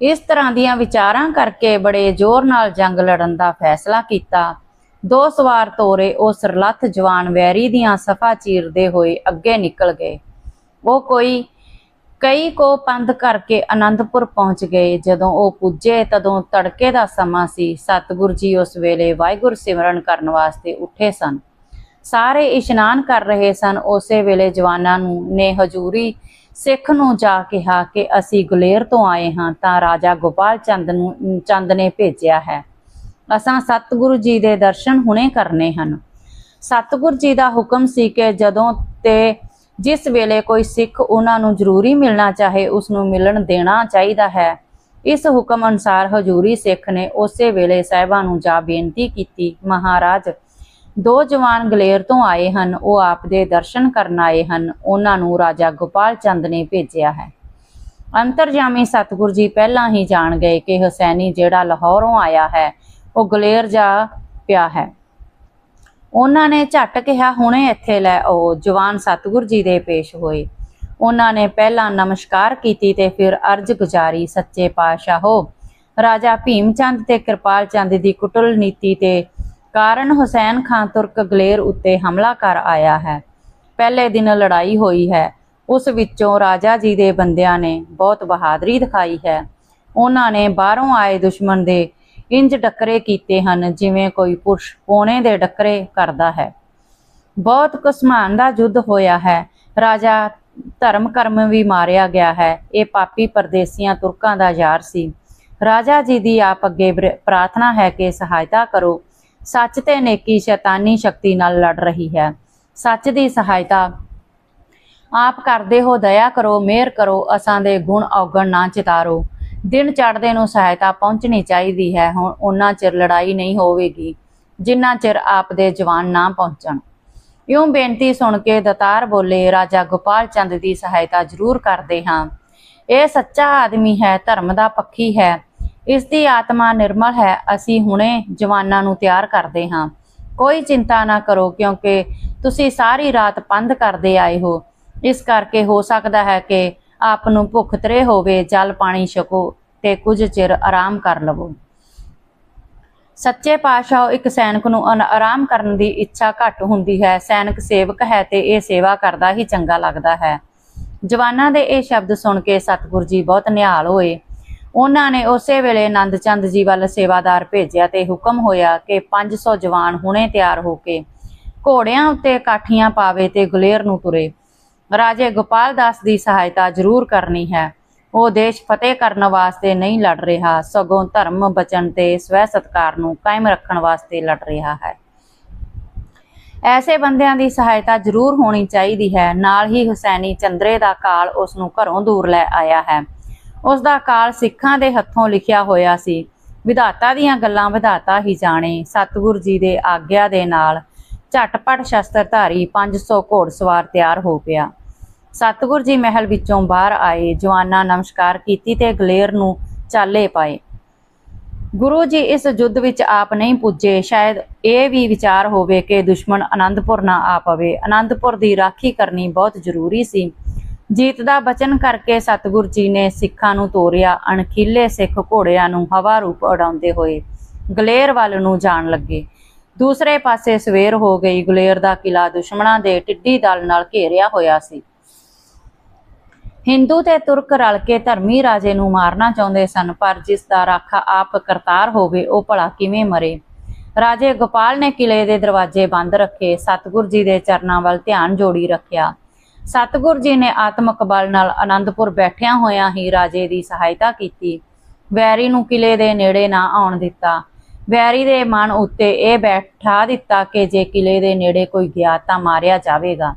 ਇਸ ਤਰ੍ਹਾਂ ਦੀਆਂ ਵਿਚਾਰਾਂ ਕਰਕੇ ਬੜੇ ਜ਼ੋਰ ਨਾਲ ਜੰਗ ਲੜਨ ਦਾ ਫੈਸਲਾ ਕੀਤਾ। ਦੋ ਸਵਾਰ ਤੋਰੇ ਉਹ ਸਰਲੱਥ ਜਵਾਨ ਵੈਰੀ ਦੀਆਂ ਸਫਾ ਚੀਰਦੇ ਹੋਏ ਅੱਗੇ ਨਿਕਲ ਗਏ। ਉਹ ਕੋਈ, ਕਈ ਕੋ ਪੰਧ ਕਰਕੇ ਆਨੰਦਪੁਰ ਪਹੁੰਚ ਗਏ। ਜਦੋਂ ਉਹ ਪੁੱਜੇ ਤਦੋਂ ਤੜਕੇ ਦਾ ਸਮਾਂ ਸੀ। ਸਤਿਗੁਰ ਜੀ ਉਸ ਵੇਲੇ ਵਾਹਿਗੁਰੂ ਸਿਮਰਨ ਕਰਨ ਵਾਸਤੇ ਉੱਠੇ ਸਨ। ਸਾਰੇ ਇਸ਼ਨਾਨ ਕਰ ਰਹੇ ਸਨ। ਉਸੇ ਵੇਲੇ ਜਵਾਨਾਂ ਨੂੰ ਨੇ ਹਜੂਰੀ ਸਿੱਖ ਨੂੰ ਜਾ ਕਿਹਾ ਕਿ ਅਸੀਂ ਗੁਲੇਰ ਤੋਂ ਆਏ ਹਾਂ, ਤਾਂ ਰਾਜਾ ਗੋਪਾਲ ਚੰਦ ਨੂੰ, ਚੰਦ ਨੇ ਭੇਜਿਆ ਹੈ। ਅਸਾਂ ਸਤਿਗੁਰੂ ਜੀ ਦੇ ਦਰਸ਼ਨ ਹੁਣੇ ਕਰਨੇ ਹਨ। ਸਤਿਗੁਰੂ ਜੀ ਦਾ ਹੁਕਮ ਸੀ ਕਿ ਜਦੋਂ ਤੇ ਜਿਸ ਵੇਲੇ ਕੋਈ ਸਿੱਖ ਉਹਨਾਂ ਨੂੰ ਜ਼ਰੂਰੀ ਮਿਲਣਾ ਚਾਹੇ, ਉਸ ਨੂੰ ਮਿਲਣ ਦੇਣਾ ਚਾਹੀਦਾ ਹੈ। ਇਸ ਹੁਕਮ ਅਨੁਸਾਰ ਹਜੂਰੀ ਸਿੱਖ ਨੇ ਉਸੇ ਵੇਲੇ ਸਾਹਿਬਾਂ ਨੂੰ ਜਾ ਬੇਨਤੀ ਕੀਤੀ, ਮਹਾਰਾਜ ਦੋ ਜਵਾਨ ਗਲੇਰ ਤੋਂ ਆਏ ਹਨ, ਉਹ ਆਪ ਦੇ ਦਰਸ਼ਨ ਕਰਨ ਆਏ ਹਨ। ਉਹਨਾਂ ਨੂੰ ਰਾਜਾ ਗੋਪਾਲ ਚੰਦ ਨੇ ਭੇਜਿਆ ਹੈ। ਅੰਤਰਜਾਮੀ ਸਤਿਗੁਰ ਜੀ ਪਹਿਲਾਂ ਹੀ ਜਾਣ ਗਏ ਕਿ ਹੁਸੈਨੀ ਜਿਹੜਾ ਲਾਹੌਰੋਂ ਆਇਆ ਹੈ, ਉਹ ਗਲੇਰ ਜਾ ਪਿਆ ਹੈ। ਉਹਨਾਂ ਨੇ ਝਟ ਕਿਹਾ, ਹੁਣੇ ਇੱਥੇ ਲੈ ਆਓ। ਜਵਾਨ ਸਤਿਗੁਰ ਜੀ ਦੇ ਪੇਸ਼ ਹੋਏ। ਉਹਨਾਂ ਨੇ ਪਹਿਲਾਂ ਨਮਸਕਾਰ ਕੀਤੀ ਤੇ ਫਿਰ ਅਰਜ ਗੁਜ਼ਾਰੀ, ਸੱਚੇ ਪਾਤਸ਼ਾਹੋ, ਰਾਜਾ ਭੀਮ ਚੰਦ ਤੇ ਕਿਰਪਾਲ ਚੰਦ ਦੀ ਕੁਟਲ ਨੀਤੀ ਤੇ ਕਾਰਨ ਹੁਸੈਨ ਖਾਨ ਤੁਰਕ ਗਲੇਰ ਉੱਤੇ ਹਮਲਾ ਕਰ ਆਇਆ ਹੈ। ਪਹਿਲੇ ਦਿਨ ਲੜਾਈ ਹੋਈ ਹੈ। ਉਸ ਵਿੱਚੋਂ ਰਾਜਾ ਜੀ ਦੇ ਬੰਦਿਆਂ ਨੇ ਬਹੁਤ ਬਹਾਦਰੀ ਦਿਖਾਈ ਹੈ। ਉਹਨਾਂ ਨੇ ਬਾਹਰੋਂ ਆਏ ਦੁਸ਼ਮਣ ਦੇ ਇੰਜ ਡੱਕਰੇ ਕੀਤੇ ਹਨ, ਜਿਵੇਂ ਕੋਈ ਪੁਰਸ਼ ਪੋਣੇ ਦੇ ਡੱਕਰੇ ਕਰਦਾ ਹੈ। ਬਹੁਤ ਕੁਸਮਾਨ ਦਾ ਯੁੱਧ ਹੋਇਆ ਹੈ। ਰਾਜਾ ਧਰਮ ਕਰਮ ਵੀ ਮਾਰਿਆ ਗਿਆ ਹੈ। ਇਹ ਪਾਪੀ ਪਰਦੇਸੀਆਂ ਤੁਰਕਾਂ ਦਾ ਯਾਰ ਸੀ। ਰਾਜਾ ਜੀ ਦੀ ਆਪ ਅੱਗੇ ਪ੍ਰਾਰਥਨਾ ਹੈ ਕਿ ਸਹਾਇਤਾ ਕਰੋ। ਸੱਚ ਤੇ ਨੇਕੀ ਸ਼ੈਤਾਨੀ ਸ਼ਕਤੀ ਨਾਲ ਲੜ ਰਹੀ ਹੈ। ਸੱਚ ਦੀ ਸਹਾਇਤਾ ਆਪ ਕਰਦੇ ਹੋ, ਦਇਆ ਕਰੋ, ਮਿਹਰ ਕਰੋ, ਅਸਾਂ ਦੇ ਗੁਣ ਔਗਣ ਨਾ ਚਿਤਾਰੋ। ਦਿਨ ਚੜ੍ਹਦੇ ਨੂੰ ਸਹਾਇਤਾ ਪਹੁੰਚਣੀ ਚਾਹੀਦੀ ਹੈ। ਹੁਣ ਉਹਨਾਂ ਚਿਰ ਲੜਾਈ ਨਹੀਂ ਹੋਵੇਗੀ, ਜਿੰਨਾ ਚਿਰ ਆਪ ਦੇ ਜਵਾਨ ਨਾ ਪਹੁੰਚਣ। ਇਉਂ ਬੇਨਤੀ ਸੁਣ ਕੇ ਦਤਾਰ ਬੋਲੇ, ਰਾਜਾ ਗੋਪਾਲ ਚੰਦ ਦੀ ਸਹਾਇਤਾ ਜ਼ਰੂਰ ਕਰਦੇ ਹਾਂ। ਇਹ ਸੱਚਾ ਆਦਮੀ ਹੈ, ਧਰਮ ਦਾ ਪੱਖੀ ਹੈ। ਇਸ ਦੀ ਆਤਮਾ ਨਿਰਮਲ ਹੈ, ਅਸੀਂ ਹੁਣੇ ਜਵਾਨਾਂ ਨੂੰ ਤਿਆਰ ਕਰਦੇ ਹਾਂ। ਕੋਈ ਚਿੰਤਾ ਨਾ ਕਰੋ, ਕਿਉਂਕਿ ਤੁਸੀਂ ਸਾਰੀ ਰਾਤ ਪੰਧ ਕਰਦੇ ਆਏ ਹੋ। ਇਸ ਕਰਕੇ ਹੋ ਸਕਦਾ ਹੈ ਕਿ ਆਪ ਨੂੰ ਭੁੱਖ ਤਰੇ ਹੋਵੇ, ਜਲ ਪਾਣੀ ਛਕੋ ਤੇ ਕੁਝ ਚਿਰ ਆਰਾਮ ਕਰ ਲਵੋ। ਸੱਚੇ ਪਾਤਸ਼ਾਹ ਇੱਕ ਸੈਨਿਕ ਨੂੰ ਅਨ- ਆਰਾਮ ਕਰਨ ਦੀ ਇੱਛਾ ਘੱਟ ਹੁੰਦੀ ਹੈ। ਸੈਨਿਕ ਸੇਵਕ ਹੈ ਤੇ ਇਹ ਸੇਵਾ ਕਰਦਾ ਹੀ ਚੰਗਾ ਲੱਗਦਾ ਹੈ। ਜਵਾਨਾਂ ਦੇ ਇਹ ਸ਼ਬਦ ਸੁਣ ਕੇ ਸਤਿਗੁਰੂ ਜੀ ਬਹੁਤ ਨਿਹਾਲ ਹੋਏ। ਉਹਨਾਂ ਨੇ ਉਸੇ ਵੇਲੇ ਆਨੰਦ ਚੰਦ ਜੀ ਵੱਲ ਸੇਵਾਦਾਰ ਭੇਜਿਆ ਤੇ ਹੁਕਮ ਹੋਇਆ ਕਿ 500 ਜਵਾਨ ਹੁਣੇ ਤਿਆਰ ਹੋ ਕੇ ਘੋੜਿਆਂ ਉੱਤੇ ਕਾਠੀਆਂ ਪਾਵੇ ਤੇ ਗੁਲੇਰ ਨੂੰ ਤੁਰੇ। ਰਾਜੇ ਗੋਪਾਲ ਦਾਸ ਦੀ ਸਹਾਇਤਾ ਜ਼ਰੂਰ ਕਰਨੀ ਹੈ। ਉਹ ਦੇਸ਼ ਫਤਿਹ ਕਰਨ ਵਾਸਤੇ ਨਹੀਂ ਲੜ ਰਿਹਾ, ਸਗੋਂ ਧਰਮ ਬਚਨ ਤੇ ਸਵੈ ਸਤਕਾਰ ਨੂੰ ਕਾਇਮ ਰੱਖਣ ਵਾਸਤੇ ਲੜ ਰਿਹਾ ਹੈ। ਐਸੇ ਬੰਦਿਆਂ ਦੀ ਸਹਾਇਤਾ ਜ਼ਰੂਰ ਹੋਣੀ ਚਾਹੀਦੀ ਹੈ। ਨਾਲ ਹੀ ਹੁਸੈਨੀ ਚੰਦਰੇ ਦਾ ਕਾਲ ਉਸ ਨੂੰ ਘਰੋਂ ਦੂਰ ਲੈ ਆਇਆ ਹੈ। ਉਸ ਦਾ ਕਾਲ ਸਿੱਖਾਂ ਦੇ ਹੱਥੋਂ ਲਿਖਿਆ ਹੋਇਆ ਸੀ। ਵਿਧਾਤਾ ਦੀਆਂ ਗੱਲਾਂ ਵਿਧਾਤਾ ਹੀ ਜਾਣੇ। ਸਤਿਗੁਰ ਜੀ ਦੇ ਆਗਿਆ ਦੇ ਨਾਲ ਝਟਪਟ ਸ਼ਸਤਰਧਾਰੀ 500 ਘੋੜਸਵਾਰ ਤਿਆਰ ਹੋ ਪਿਆ। ਸਤਿਗੁਰ ਜੀ ਮਹਿਲ ਵਿੱਚੋਂ ਬਾਹਰ ਆਏ, ਜਵਾਨਾਂ ਨਮਸਕਾਰ ਕੀਤੀ ਤੇ ਗਲੇਰ ਨੂੰ ਚਾਲੇ ਪਾਏ। ਗੁਰੂ ਜੀ ਇਸ ਯੁੱਧ ਵਿੱਚ ਆਪ ਨਹੀਂ ਪੁੱਜੇ। ਸ਼ਾਇਦ ਇਹ ਵੀ ਵਿਚਾਰ ਹੋਵੇ ਕਿ ਦੁਸ਼ਮਣ ਆਨੰਦਪੁਰ ਨਾ ਆ ਪਵੇ। ਆਨੰਦਪੁਰ ਦੀ ਰਾਖੀ ਕਰਨੀ ਬਹੁਤ ਜ਼ਰੂਰੀ ਸੀ। ਜੀਤ ਦਾ ਬਚਨ ਕਰਕੇ ਸਤਿਗੁਰ ਜੀ ਨੇ ਸਿੱਖਾਂ ਨੂੰ ਤੋਰਿਆ, ਅਣਖੀਲੇ ਸਿੱਖ ਘੋੜਿਆਂ ਨੂੰ ਹਵਾ ਰੂਪ ਉਡਾਉਂਦੇ ਹੋਏ ਗਲੇਰ ਵੱਲ ਨੂੰ ਜਾਣ ਲੱਗੇ। ਦੂਸਰੇ ਪਾਸੇ ਸਵੇਰ ਹੋ ਗਈ, ਗਲੇਰ ਦਾ ਕਿਲਾ ਦੁਸ਼ਮਣਾਂ ਦੇ ਟਿੱਡੀ ਦਲ ਨਾਲ ਘੇਰਿਆ ਹੋਇਆ ਸੀ। ਹਿੰਦੂ ਤੇ ਤੁਰਕ ਰਲ ਕੇ ਧਰਮੀ ਰਾਜੇ ਨੂੰ ਮਾਰਨਾ ਚਾਹੁੰਦੇ ਸਨ, ਪਰ ਜਿਸ ਦਾ ਰਾਖਾ ਆਪ ਕਰਤਾਰ ਹੋਵੇ, ਉਹ ਭਲਾ ਕਿਵੇਂ ਮਰੇ? ਰਾਜੇ ਗੋਪਾਲ ਨੇ ਕਿਲੇ ਦੇ ਦਰਵਾਜ਼ੇ ਬੰਦ ਰੱਖੇ, ਸਤਿਗੁਰ ਜੀ ਦੇ ਚਰਨਾਂ ਵੱਲ ਧਿਆਨ ਜੋੜੀ ਰੱਖਿਆ। ਸਤਿਗੁਰ ਜੀ ਨੇ ਆਤਮਕ ਬਲ ਨਾਲ ਆਨੰਦਪੁਰ ਬੈਠਿਆਂ ਹੋਇਆਂ ਹੀ ਰਾਜੇ ਦੀ ਸਹਾਇਤਾ ਕੀਤੀ। ਵੈਰੀ ਨੂੰ ਕਿਲੇ ਦੇ ਨੇੜੇ ਨਾ ਆਉਣ ਦਿੱਤਾ। ਵੈਰੀ ਦੇ ਮਨ ਉੱਤੇ ਇਹ ਬੈਠਾ ਦਿੱਤਾ ਕਿ ਜੇ ਕਿਲੇ ਦੇ ਨੇੜੇ ਕੋਈ ਗਿਆ ਤਾਂ ਮਾਰਿਆ ਜਾਵੇਗਾ।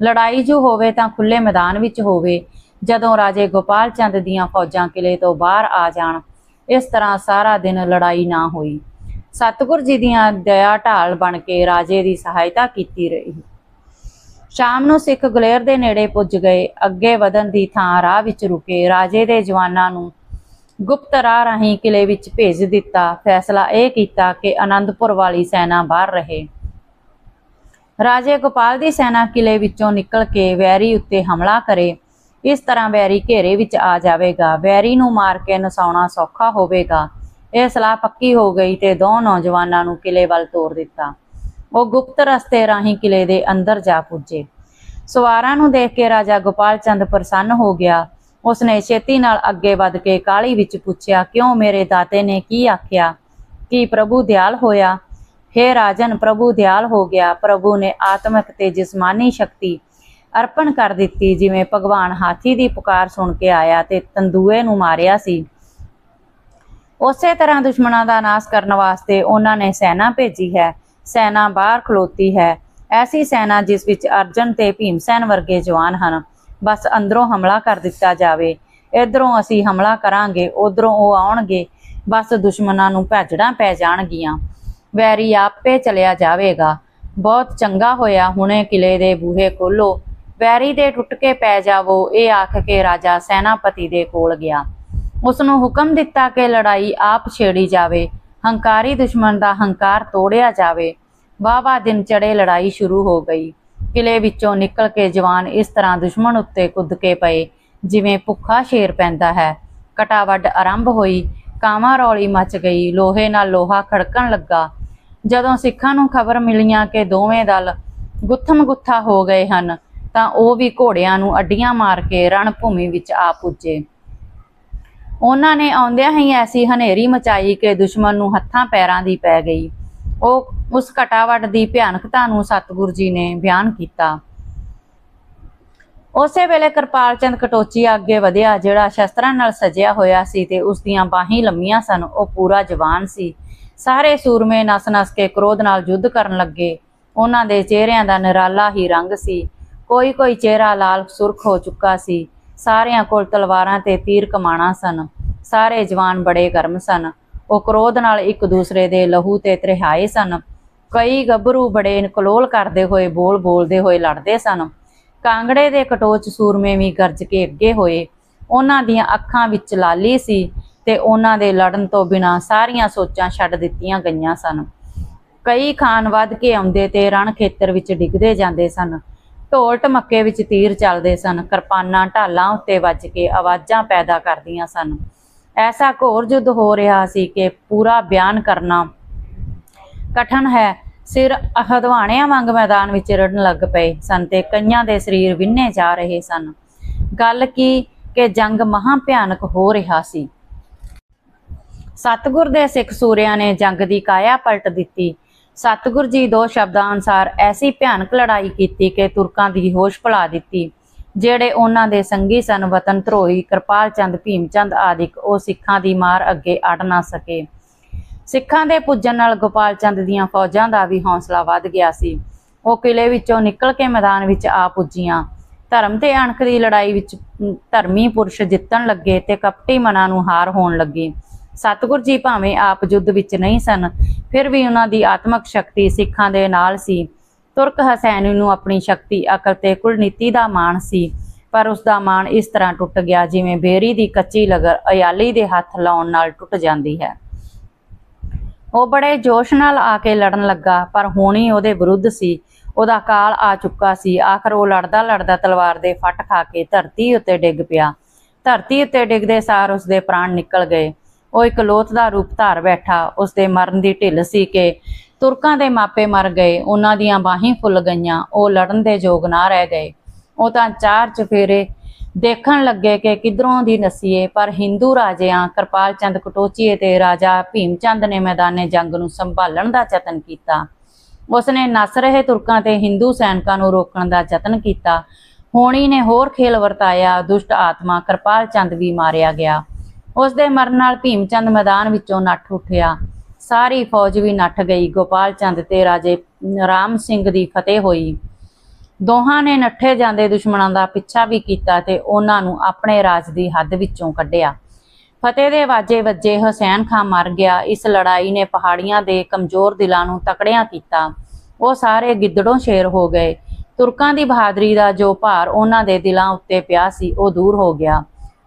ਲੜਾਈ ਜੋ ਹੋਵੇ ਤਾਂ ਖੁੱਲੇ ਮੈਦਾਨ ਵਿੱਚ ਹੋਵੇ। ਜਦੋਂ ਰਾਜੇ ਗੋਪਾਲ ਚੰਦ ਦੀਆਂ ਫੌਜਾਂ ਕਿਲੇ ਤੋਂ ਬਾਹਰ ਆ ਜਾਣ, ਇਸ ਤਰ੍ਹਾਂ ਸਾਰਾ ਦਿਨ ਲੜਾਈ ਨਾ ਹੋਈ। ਸਤਿਗੁਰ ਜੀ ਦੀਆਂ ਦਇਆ ਢਾਲ ਬਣ ਕੇ ਰਾਜੇ ਦੀ ਸਹਾਇਤਾ ਕੀਤੀ ਰਹੀ। ਸ਼ਾਮ ਨੂੰ ਸਿੱਖ ਗਲੇਰ ਦੇ ਨੇੜੇ ਪੁੱਜ ਗਏ। ਅੱਗੇ ਵਧਣ ਦੀ ਥਾਂ ਰਾਹ ਵਿੱਚ ਰੁਕੇ। ਰਾਜੇ ਦੇ ਜਵਾਨਾਂ ਨੂੰ ਗੁਪਤ ਰਾਹ ਰਾਹੀਂ ਕਿਲੇ ਵਿੱਚ ਭੇਜ ਦਿੱਤਾ। ਫੈਸਲਾ ਇਹ ਕੀਤਾ ਕਿ ਆਨੰਦਪੁਰ ਵਾਲੀ ਸੈਨਾ ਬਾਹਰ ਰਹੇ। ਰਾਜੇ ਗੋਪਾਲ ਦੀ ਸੈਨਾ ਕਿਲੇ ਵਿੱਚੋਂ ਨਿਕਲ ਕੇ ਵੈਰੀ ਉੱਤੇ ਹਮਲਾ ਕਰੇ। ਇਸ ਤਰ੍ਹਾਂ ਵੈਰੀ ਘੇਰੇ ਵਿੱਚ ਆ ਜਾਵੇਗਾ। ਵੈਰੀ ਨੂੰ ਮਾਰ ਕੇ ਨਸਾਉਣਾ ਸੌਖਾ ਹੋਵੇਗਾ। ਇਹ ਸਲਾਹ ਪੱਕੀ ਹੋ ਗਈ ਤੇ ਦੋ ਨੌਜਵਾਨਾਂ ਨੂੰ ਕਿਲੇ ਵੱਲ ਤੋਰ ਦਿੱਤਾ। ਉਹ ਗੁਪਤ ਰਸਤੇ ਰਾਹੀਂ ਕਿਲੇ ਦੇ ਅੰਦਰ ਜਾ ਪੁੱਜੇ। ਸਵਾਰਾਂ ਨੂੰ ਦੇਖ ਕੇ ਰਾਜਾ ਗੋਪਾਲ ਚੰਦ ਪ੍ਰਸੰਨ ਹੋ ਗਿਆ। ਉਸਨੇ ਛੇਤੀ ਨਾਲ ਅੱਗੇ ਵੱਧ ਕੇ ਕਾਲੀ ਵਿੱਚ ਪੁੱਛਿਆ, ਕਿਉਂ ਮੇਰੇ ਦਾਤੇ ਨੇ ਕੀ ਆਖਿਆ? ਕਿ ਪ੍ਰਭੂ ਦਿਆਲ ਹੋਇਆ? ਹੇ ਰਾਜਨ, ਪ੍ਰਭੂ ਦਿਆਲ ਹੋ ਗਿਆ। ਪ੍ਰਭੂ ਨੇ ਆਤਮਿਕ ਤੇ ਜਿਸਮਾਨੀ ਸ਼ਕਤੀ ਅਰਪਣ ਕਰ ਦਿੱਤੀ, ਜਿਵੇਂ ਭਗਵਾਨ ਹਾਥੀ ਦੀ ਪੁਕਾਰ ਸੁਣ ਕੇ ਆਇਆ ਤੇ ਤੰਦੂਏ ਨੂੰ ਮਾਰਿਆ ਸੀ। ਉਸੇ ਤਰ੍ਹਾਂ ਦੁਸ਼ਮਣਾਂ ਦਾ ਨਾਸ਼ ਕਰਨ ਵਾਸਤੇ ਉਹਨਾਂ ਨੇ ਸੈਨਾ ਭੇਜੀ ਹੈ। ਸੈਨਾ ਬਾਹਰ ਖਲੋਤੀ ਹੈ। ਐਸੀ ਸੈਨਾ ਜਿਸ ਵਿੱਚ ਅਰਜਨ ਤੇ ਭੀਮਸੈਨ ਵਰਗੇ ਜਵਾਨ ਹਨ। ਬਸ ਅੰਦਰੋਂ ਹਮਲਾ ਕਰ ਦਿੱਤਾ ਜਾਵੇ। ਇਧਰੋਂ ਅਸੀਂ ਹਮਲਾ ਕਰਾਂਗੇ, ਉਧਰੋਂ ਉਹ ਆਉਣਗੇ। ਬਸ ਦੁਸ਼ਮਣਾਂ ਨੂੰ ਭੱਜੜਾਂ ਪੈ ਜਾਣਗੀਆਂ। ਵੈਰੀ ਆਪੇ ਚਲਿਆ ਜਾਵੇਗਾ। ਬਹੁਤ ਚੰਗਾ ਹੋਇਆ ਹੁਣੇ ਕਿਲੇ ਦੇ ਬੂਹੇ ਖੋਲੋ। ਵੈਰੀ ਦੇ ਟੁੱਟ ਕੇ ਪੈ ਜਾਵੋ, ਇਹ ਆਖ ਕੇ ਰਾਜਾ ਸੈਨਾਪਤੀ ਦੇ ਕੋਲ ਗਿਆ। ਉਸ ਨੂੰ ਹੁਕਮ ਦਿੱਤਾ ਕਿ ਲੜਾਈ ਆਪ ਛੇੜੀ ਜਾਵੇ। ਹੰਕਾਰੀ ਦੁਸ਼ਮਣ ਦਾ ਹੰਕਾਰ ਤੋੜਿਆ ਜਾਵੇ। ਵਾਹਵਾ ਦਿਨ ਚੜੇ ਲੜਾਈ ਸ਼ੁਰੂ ਹੋ ਗਈ। ਕਿਲੇ ਵਿੱਚੋਂ ਨਿਕਲ ਕੇ ਜਵਾਨ ਇਸ ਤਰ੍ਹਾਂ ਦੁਸ਼ਮਣ ਉੱਤੇ ਕੁੱਦ ਕੇ ਪਏ, ਜਿਵੇਂ ਭੁੱਖਾ ਸ਼ੇਰ ਪੈਂਦਾ ਹੈ। ਕਟਾਵੱਡ ਆਰੰਭ ਹੋਈ, ਕਾਵਾਂ ਰੌਲੀ ਮਚ ਗਈ, ਲੋਹੇ ਨਾਲ ਲੋਹਾ ਖੜਕਣ ਲੱਗਾ। ਜਦੋਂ ਸਿੱਖਾਂ ਨੂੰ ਖਬਰ ਮਿਲੀਆਂ ਕਿ ਦੋਵੇਂ ਦਲ ਗੁੱਥਮ ਗੁੱਥਾ ਹੋ ਗਏ ਹਨ, ਤਾਂ ਉਹ ਵੀ ਘੋੜਿਆਂ ਨੂੰ ਅੱਡੀਆਂ ਮਾਰ ਕੇ ਰਣ ਭੂਮੀ ਵਿੱਚ ਆ ਪੁੱਜੇ। ਉਹਨਾਂ ਨੇ ਆਉਂਦਿਆਂ ਹੀ ਐਸੀ ਹਨੇਰੀ ਮਚਾਈ ਕਿ ਦੁਸ਼ਮਣ ਨੂੰ ਹੱਥਾਂ ਪੈਰਾਂ ਦੀ ਪੈ ਗਈ। ਉਹ ਉਸ ਕਟਾਵਟ ਦੀ ਭਿਆਨਕਤਾ ਨੂੰ ਸਤਿਗੁਰੂ ਜੀ ਨੇ ਬਿਆਨ ਕੀਤਾ। ਉਸੇ ਵੇਲੇ ਕਿਰਪਾਲ ਚੰਦ ਕਟੋਚੀ ਅੱਗੇ ਵਧਿਆ, ਜਿਹੜਾ ਸ਼ਸਤਰਾਂ ਨਾਲ ਸਜਿਆ ਹੋਇਆ ਸੀ ਤੇ ਉਸ ਦੀਆਂ ਬਾਹੀਂ ਲੰਮੀਆਂ ਸਨ, ਉਹ ਪੂਰਾ ਜਵਾਨ ਸੀ। ਸਾਰੇ ਸੂਰਮੇ ਨਸ-ਨਸ ਕੇ ਕ੍ਰੋਧ ਨਾਲ ਯੁੱਧ ਕਰਨ ਲੱਗੇ। ਉਹਨਾਂ ਦੇ ਚਿਹਰਿਆਂ ਦਾ ਨਿਰਾਲਾ ਹੀ ਰੰਗ ਸੀ। ਕੋਈ ਕੋਈ ਚਿਹਰਾ ਲਾਲ ਸੁਰਖ ਹੋ ਚੁੱਕਾ ਸੀ। ਸਾਰਿਆਂ ਕੋਲ ਤਲਵਾਰਾਂ ਤੇ ਤੀਰ ਕਮਾਣਾ ਸਨ। ਸਾਰੇ ਜਵਾਨ ਬੜੇ ਗਰਮ ਸਨ। ਉਹ ਕ੍ਰੋਧ ਨਾਲ ਇੱਕ ਦੂਸਰੇ ਦੇ ਲਹੂ ਤੇ ਤ੍ਰਿਹਾਏ ਸਨ। ਕਈ ਗੱਭਰੂ ਬੜੇ ਇਨਕਲੋਲ ਕਰਦੇ ਹੋਏ ਬੋਲ ਬੋਲਦੇ ਹੋਏ ਲੜਦੇ ਸਨ। ਕਾਂਗੜੇ ਦੇ ਕਟੋਚ ਸੂਰਮੇ ਵੀ ਗਰਜ ਕੇ ਅੱਗੇ ਹੋਏ। ਉਹਨਾਂ ਦੀਆਂ ਅੱਖਾਂ ਵਿੱਚ ਲਾਲੀ ਸੀ ਤੇ ਉਹਨਾਂ ਦੇ ਲੜਨ ਤੋਂ ਬਿਨਾਂ ਸਾਰੀਆਂ ਸੋਚਾਂ ਛੱਡ ਦਿੱਤੀਆਂ ਗਈਆਂ ਸਨ। ਕਈ ਖਾਨ ਵੱਧ ਕੇ ਆਉਂਦੇ ਤੇ ਰਣ ਖੇਤਰ ਵਿੱਚ ਡਿੱਗਦੇ ਜਾਂਦੇ ਸਨ। ਢੋਲ ਢਮੱਕੇ ਵਿੱਚ ਤੀਰ ਚੱਲਦੇ ਸਨ। ਕਿਰਪਾਨਾਂ ਢਾਲਾਂ ਉੱਤੇ ਵੱਜ ਕੇ ਆਵਾਜ਼ਾਂ ਪੈਦਾ ਕਰਦੀਆਂ ਸਨ। ਐਸਾ ਘੋਰ ਯੁੱਧ ਹੋ ਰਿਹਾ ਸੀ ਕਿ ਪੂਰਾ ਬਿਆਨ ਕਰਨਾ ਕਠਨ ਹੈ। ਸਿਰ ਹਦਵਾਣਿਆਂ ਵਾਂਗ ਮੈਦਾਨ ਵਿੱਚ ਰੜਨ ਲੱਗ ਪਏ ਸਨ ਤੇ ਕਈਆਂ ਦੇ ਸਰੀਰ ਵਿੰਨੇ ਜਾ ਰਹੇ ਸਨ। ਗੱਲ ਕੀ ਕਿ ਜੰਗ ਮਹਾ ਭਿਆਨਕ ਹੋ ਰਿਹਾ ਸੀ। ਸਤਗੁਰ ਦੇ ਸਿੱਖ ਸੂਰਿਆਂ ਨੇ ਜੰਗ ਦੀ ਕਾਇਆ ਪਲਟ ਦਿੱਤੀ। ਸਤਗੁਰ ਜੀ ਦੋ ਸ਼ਬਦਾਂ ਅਨੁਸਾਰ ਐਸੀ ਭਿਆਨਕ ਲੜਾਈ ਕੀਤੀ ਕਿ ਤੁਰਕਾਂ ਦੀ ਹੋਸ਼ ਭੁਲਾ ਦਿੱਤੀ। ਜਿਹੜੇ ਉਹਨਾਂ ਦੇ ਸੰਗੀ ਸਨ, ਵਤਨ, ਧਰੋਹੀ, ਕਿਰਪਾਲ ਚੰਦ, ਭੀਮ ਚੰਦ ਆਦਿਕ, ਉਹ ਸਿੱਖਾਂ ਦੀ ਮਾਰ ਅੱਗੇ ਅੜ ਨਾ ਸਕੇ। ਸਿੱਖਾਂ ਦੇ ਪੁੱਜਣ ਨਾਲ ਗੋਪਾਲ ਚੰਦ ਦੀਆਂ ਫੌਜਾਂ ਦਾ ਵੀ ਹੌਸਲਾ ਵੱਧ ਗਿਆ ਸੀ। ਉਹ ਕਿਲੇ ਵਿੱਚੋਂ ਨਿਕਲ ਕੇ ਮੈਦਾਨ ਵਿੱਚ ਆ ਪੁੱਜੀਆਂ। ਧਰਮ ਤੇ ਅਣਖ ਦੀ ਲੜਾਈ ਵਿੱਚ ਧਰਮੀ ਪੁਰਸ਼ ਜਿੱਤਣ ਲੱਗੇ ਤੇ ਕਪਟੀ ਮਨਾਂ ਨੂੰ ਹਾਰ ਹੋਣ ਲੱਗੀ। ਸਤਿਗੁਰ ਜੀ ਭਾਵੇਂ ਆਪ ਯੁੱਧ ਵਿੱਚ ਨਹੀਂ ਸਨ, ਫਿਰ ਵੀ ਉਹਨਾਂ ਦੀ ਆਤਮਿਕ ਸ਼ਕਤੀ ਸਿੱਖਾਂ ਦੇ ਨਾਲ ਸੀ। ਤੁਰਕ ਹਸੈਨ ਨੂੰ ਆਪਣੀ ਸ਼ਕਤੀ, ਅਕਲ ਤੇ ਕੁਲਨੀਤੀ ਦਾ ਮਾਣ ਸੀ, ਪਰ ਉਸ ਦਾ ਮਾਣ ਇਸ ਤਰ੍ਹਾਂ ਟੁੱਟ ਗਿਆ ਜਿਵੇਂ ਬੇਰੀ ਦੀ ਕੱਚੀ ਲਗਰ ਅਯਾਲੀ ਦੇ ਹੱਥ ਲਾਉਣ ਨਾਲ ਟੁੱਟ ਜਾਂਦੀ ਹੈ। ਉਹ ਬੜੇ ਜੋਸ਼ ਨਾਲ ਆ ਕੇ ਲੜਨ ਲੱਗਾ, ਪਰ ਹੋਣੀ ਉਹਦੇ ਵਿਰੁੱਧ ਸੀ। ਉਹਦਾ ਕਾਲ ਆ ਚੁੱਕਾ ਸੀ। ਆਖਰ ਉਹ ਲੜਦਾ ਲੜਦਾ ਤਲਵਾਰ ਦੇ ਫੱਟ ਖਾ ਕੇ ਧਰਤੀ ਉੱਤੇ ਡਿੱਗ ਪਿਆ। ਧਰਤੀ ਉੱਤੇ ਡਿੱਗਦੇ ਸਾਰ ਉਸਦੇ ਪ੍ਰਾਣ ਨਿਕਲ ਗਏ। ਉਹ ਇੱਕ ਲੋਥ ਦਾ ਰੂਪ ਧਾਰ ਬੈਠਾ। ਉਸਦੇ ਮਰਨ ਦੀ ਢਿੱਲ ਸੀ ਕਿ ਤੁਰਕਾਂ ਦੇ ਮਾਪੇ ਮਰ ਗਏ, ਉਹਨਾਂ ਦੀਆਂ ਬਾਹੀਂ ਫੁੱਲ ਗਈਆਂ, ਉਹ ਲੜਨ ਦੇ ਯੋਗ ਨਾ ਰਹਿ ਗਏ। ਉਹ ਤਾਂ ਚਾਰ ਚਫੇਰੇ ਦੇਖਣ ਲੱਗੇ ਕਿ ਕਿਧਰੋਂ ਦੀ ਨਸੀਏ, ਪਰ ਹਿੰਦੂ ਰਾਜਿਆਂ ਕਿਰਪਾਲ ਚੰਦ ਕਟੋਚੀਏ ਤੇ ਰਾਜਾ ਭੀਮ ਚੰਦ ਨੇ ਮੈਦਾਨੇ ਜੰਗ ਨੂੰ ਸੰਭਾਲਣ ਦਾ ਯਤਨ ਕੀਤਾ। ਉਸਨੇ ਨਸ ਰਹੇ ਤੁਰਕਾਂ ਤੇ ਹਿੰਦੂ ਸੈਨਿਕਾਂ ਨੂੰ ਰੋਕਣ ਦਾ ਯਤਨ ਕੀਤਾ। ਹੋਣੀ ਨੇ ਹੋਰ ਖੇਲ ਵਰਤਾਇਆ, ਦੁਸ਼ਟ ਆਤਮਾ ਕਿਰਪਾਲ ਚੰਦ ਵੀ ਮਾਰਿਆ ਗਿਆ। ਉਸ ਦੇ ਮਰਨ ਨਾਲ ਭੀਮ ਚੰਦ ਮੈਦਾਨ ਵਿੱਚੋਂ ਨੱਠ ਉੱਠਿਆ। ਸਾਰੀ ਫੌਜ ਵੀ ਨੱਠ ਗਈ, ਗੋਪਾਲ ਚੰਦ ਤੇ ਰਾਜੇ ਰਾਮ ਸਿੰਘ ਦੀ ਫਤਿਹ ਹੋਈ। ਦੋਹਾਂ ਨੇ ਨੱਠੇ ਜਾਂਦੇ ਦੁਸ਼ਮਣਾਂ ਦਾ ਪਿੱਛਾ ਵੀ ਕੀਤਾ ਤੇ ਉਹਨਾਂ ਨੂੰ ਆਪਣੇ ਰਾਜ ਦੀ ਹੱਦ ਵਿੱਚੋਂ ਕੱਢਿਆ। ਫਤਿਹ ਦੇ ਵਾਜੇ ਵੱਜੇ ਹੁਸੈਨ ਖਾਂ ਮਰ ਗਿਆ, ਇਸ ਲੜਾਈ ਨੇ ਪਹਾੜੀਆਂ ਦੇ ਕਮਜ਼ੋਰ ਦਿਲਾਂ ਨੂੰ ਤਕੜਿਆਂ ਕੀਤਾ। ਉਹ ਸਾਰੇ ਗਿੱਦੜੋਂ ਸ਼ੇਰ ਹੋ ਗਏ। ਤੁਰਕਾਂ ਦੀ ਬਹਾਦਰੀ ਦਾ ਜੋ ਭਾਰ ਉਹਨਾਂ ਦੇ ਦਿਲਾਂ ਉੱਤੇ ਪਿਆ ਸੀ, ਉਹ ਦੂਰ ਹੋ ਗਿਆ।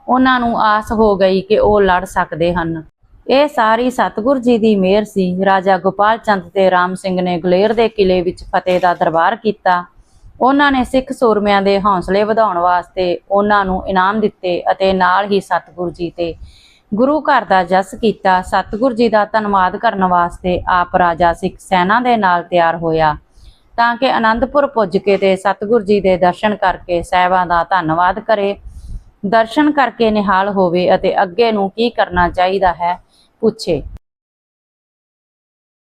ਉਹਨਾਂ ਨੂੰ ਆਸ ਹੋ ਗਈ ਕਿ ਉਹ ਲੜ ਸਕਦੇ ਹਨ। ਇਹ ਸਾਰੀ ਸਤਿਗੁਰ ਜੀ ਦੀ ਮਿਹਰ ਸੀ। ਰਾਜਾ ਗੋਪਾਲ ਚੰਦ ਤੇ ਰਾਮ ਸਿੰਘ ਨੇ ਗਲੇਰ ਦੇ ਕਿਲੇ ਵਿੱਚ ਫਤਿਹ ਦਾ ਦਰਬਾਰ ਕੀਤਾ। ਉਹਨਾਂ ਨੇ ਸਿੱਖ ਸੂਰਮਿਆਂ ਦੇ ਹੌਸਲੇ ਵਧਾਉਣ ਵਾਸਤੇ ਉਹਨਾਂ ਨੂੰ ਇਨਾਮ ਦਿੱਤੇ ਅਤੇ ਨਾਲ ਹੀ ਸਤਿਗੁਰੂ ਜੀ ਤੇ ਗੁਰੂ ਘਰ ਦਾ ਜਸ ਕੀਤਾ। ਸਤਿਗੁਰੂ ਜੀ ਦਾ ਧੰਨਵਾਦ ਕਰਨ ਵਾਸਤੇ ਆਪ ਰਾਜਾ ਸਿੱਖ ਸੈਨਾ ਦੇ ਨਾਲ ਤਿਆਰ ਹੋਇਆ। ਤਾਂ ਕਿ ਆਨੰਦਪੁਰ ਪੁੱਜ ਕੇ ਤੇ ਸਤਿਗੁਰੂ ਜੀ ਦੇ ਦਰਸ਼ਨ ਕਰਕੇ ਸਹਿਬਾਂ ਦਾ ਧੰਨਵਾਦ ਕਰੇ। ਦਰਸ਼ਨ ਕਰਕੇ ਨਿਹਾਲ ਹੋਵੇ ਅਤੇ ਅੱਗੇ ਨੂੰ ਕੀ ਕਰਨਾ ਚਾਹੀਦਾ ਹੈ ਪੁੱਛੇ।